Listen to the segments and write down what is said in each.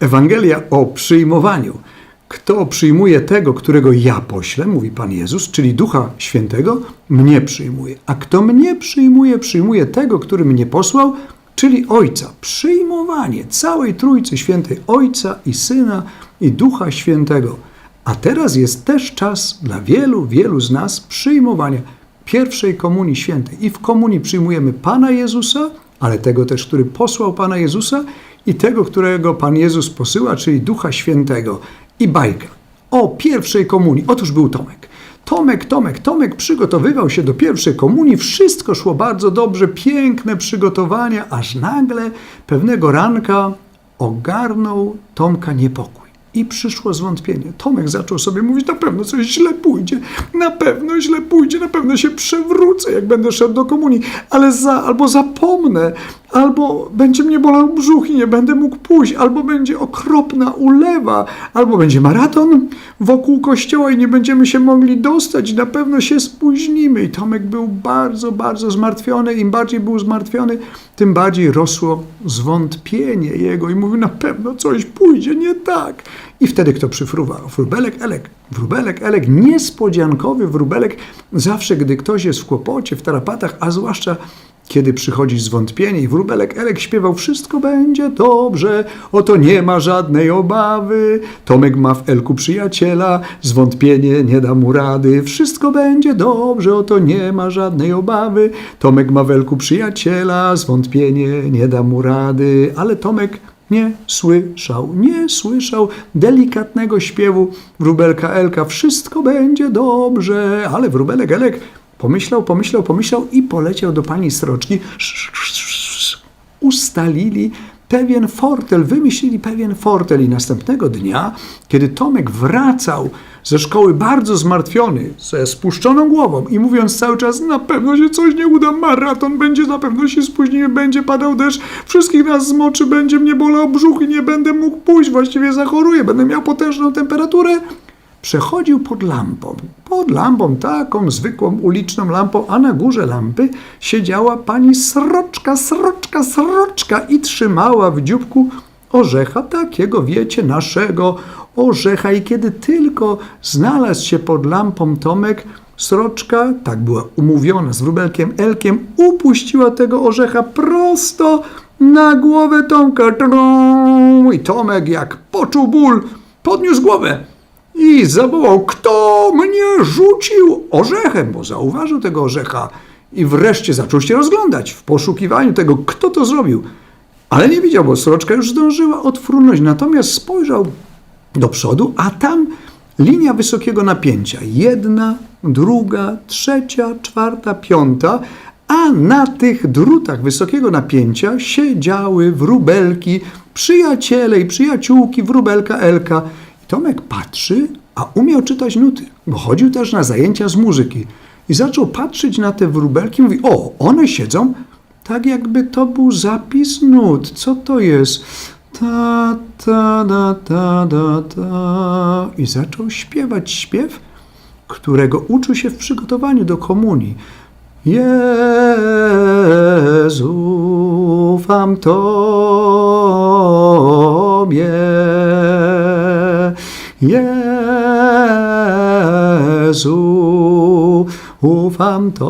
Ewangelia o przyjmowaniu. Kto przyjmuje tego, którego ja poślę, mówi Pan Jezus, czyli Ducha Świętego, mnie przyjmuje. A kto mnie przyjmuje, przyjmuje tego, który mnie posłał, czyli Ojca. Przyjmowanie całej Trójcy Świętej Ojca i Syna i Ducha Świętego. A teraz jest też czas dla wielu, wielu z nas przyjmowania pierwszej komunii świętej. I w komunii przyjmujemy Pana Jezusa, ale tego też, który posłał Pana Jezusa i tego, którego Pan Jezus posyła, czyli Ducha Świętego. I bajka o pierwszej komunii. Otóż był Tomek. Tomek, Tomek, Tomek przygotowywał się do pierwszej komunii. Wszystko szło bardzo dobrze, piękne przygotowania, aż nagle pewnego ranka ogarnął Tomka niepokój. I przyszło zwątpienie. Tomek zaczął sobie mówić, na pewno coś źle pójdzie, na pewno źle pójdzie, na pewno się przewrócę, jak będę szedł do komunii, ale za, albo zapomnę, albo będzie mnie bolał brzuch i nie będę mógł pójść, albo będzie okropna ulewa, albo będzie maraton wokół kościoła i nie będziemy się mogli dostać, na pewno się spóźnimy. I Tomek był bardzo, bardzo zmartwiony. Im bardziej był zmartwiony, tym bardziej rosło zwątpienie jego i mówił, na pewno coś pójdzie nie tak. I wtedy kto przyfruwa? Wróbelek Elek. Wróbelek Elek, niespodziankowy wróbelek, zawsze gdy ktoś jest w kłopocie, w tarapatach, a zwłaszcza kiedy przychodzi zwątpienie i wróbelek Elek śpiewał Wszystko będzie dobrze, oto nie ma żadnej obawy. Tomek ma w Elku przyjaciela, zwątpienie nie da mu rady. Wszystko będzie dobrze, oto nie ma żadnej obawy. Tomek ma w Elku przyjaciela, zwątpienie nie da mu rady. Ale Tomek nie słyszał, nie słyszał delikatnego śpiewu wróbelka Elka. Wszystko będzie dobrze, ale wróbelek Elek Pomyślał, pomyślał, pomyślał i poleciał do pani Sroczki. Ustalili pewien fortel, wymyślili pewien fortel i następnego dnia, kiedy Tomek wracał ze szkoły bardzo zmartwiony, ze spuszczoną głową i mówiąc cały czas, na pewno się coś nie uda, maraton będzie, na pewno się spóźnimy, będzie padał deszcz, wszystkich nas zmoczy, będzie mnie bolał brzuch i nie będę mógł pójść, właściwie zachoruję, będę miał potężną temperaturę przechodził pod lampą. Pod lampą, taką zwykłą uliczną lampą, a na górze lampy siedziała pani sroczka, sroczka, sroczka i trzymała w dzióbku orzecha, takiego wiecie, naszego orzecha. I kiedy tylko znalazł się pod lampą Tomek, sroczka, tak była umówiona z wróbelkiem Elkiem, upuściła tego orzecha prosto na głowę Tomka. I Tomek, jak poczuł ból, podniósł głowę i zawołał, kto mnie rzucił orzechem, bo zauważył tego orzecha i wreszcie zaczął się rozglądać w poszukiwaniu tego, kto to zrobił. Ale nie widział, bo sroczka już zdążyła odfrunąć, natomiast spojrzał do przodu, a tam linia wysokiego napięcia. Jedna, druga, trzecia, czwarta, piąta, a na tych drutach wysokiego napięcia siedziały wróbelki, przyjaciele i przyjaciółki wróbelka Elka. Tomek patrzy, a umiał czytać nuty, bo chodził też na zajęcia z muzyki. I zaczął patrzeć na te wróbelki mówi, o, one siedzą tak jakby to był zapis nut. Co to jest? Ta, ta, da, ta, da, ta. I zaczął śpiewać śpiew, którego uczył się w przygotowaniu do komunii. Jezu, ufam Tobie. Jezu, ufam Tobie.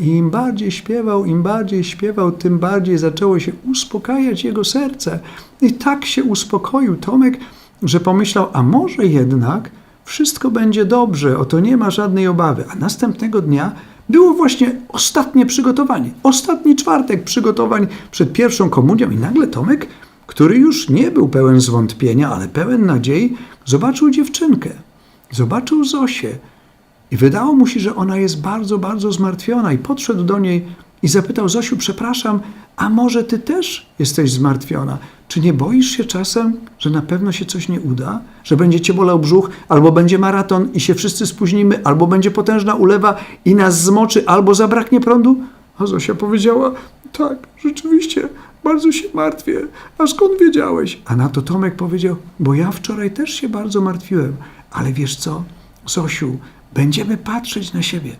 Im bardziej śpiewał, im bardziej śpiewał, tym bardziej zaczęło się uspokajać jego serce. I tak się uspokoił Tomek, że pomyślał, a może jednak wszystko będzie dobrze, oto nie ma żadnej obawy. A następnego dnia było właśnie ostatnie przygotowanie, ostatni czwartek przygotowań przed pierwszą komunią i nagle Tomek który już nie był pełen zwątpienia, ale pełen nadziei, zobaczył dziewczynkę. Zobaczył Zosię i wydało mu się, że ona jest bardzo, bardzo zmartwiona i podszedł do niej i zapytał Zosiu, przepraszam, a może ty też jesteś zmartwiona? Czy nie boisz się czasem, że na pewno się coś nie uda? Że będzie cię bolał brzuch, albo będzie maraton i się wszyscy spóźnimy, albo będzie potężna ulewa i nas zmoczy, albo zabraknie prądu? A Zosia powiedziała, tak, rzeczywiście, bardzo się martwię. A skąd wiedziałeś? A na to Tomek powiedział, bo ja wczoraj też się bardzo martwiłem. Ale wiesz co, Zosiu, będziemy patrzeć na siebie.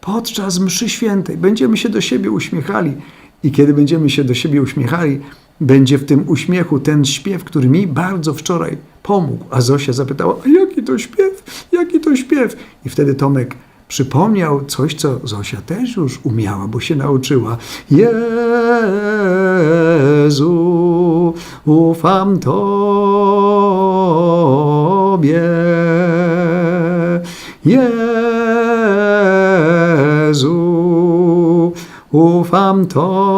Podczas mszy świętej będziemy się do siebie uśmiechali I kiedy będziemy się do siebie uśmiechali, będzie w tym uśmiechu ten śpiew, który mi bardzo wczoraj pomógł. A Zosia zapytała, a jaki to śpiew? Jaki to śpiew? I wtedy Tomek przypomniał coś, co Zosia też już umiała, bo się nauczyła. Jezu, ufam Tobie. Jezu, ufam Tobie.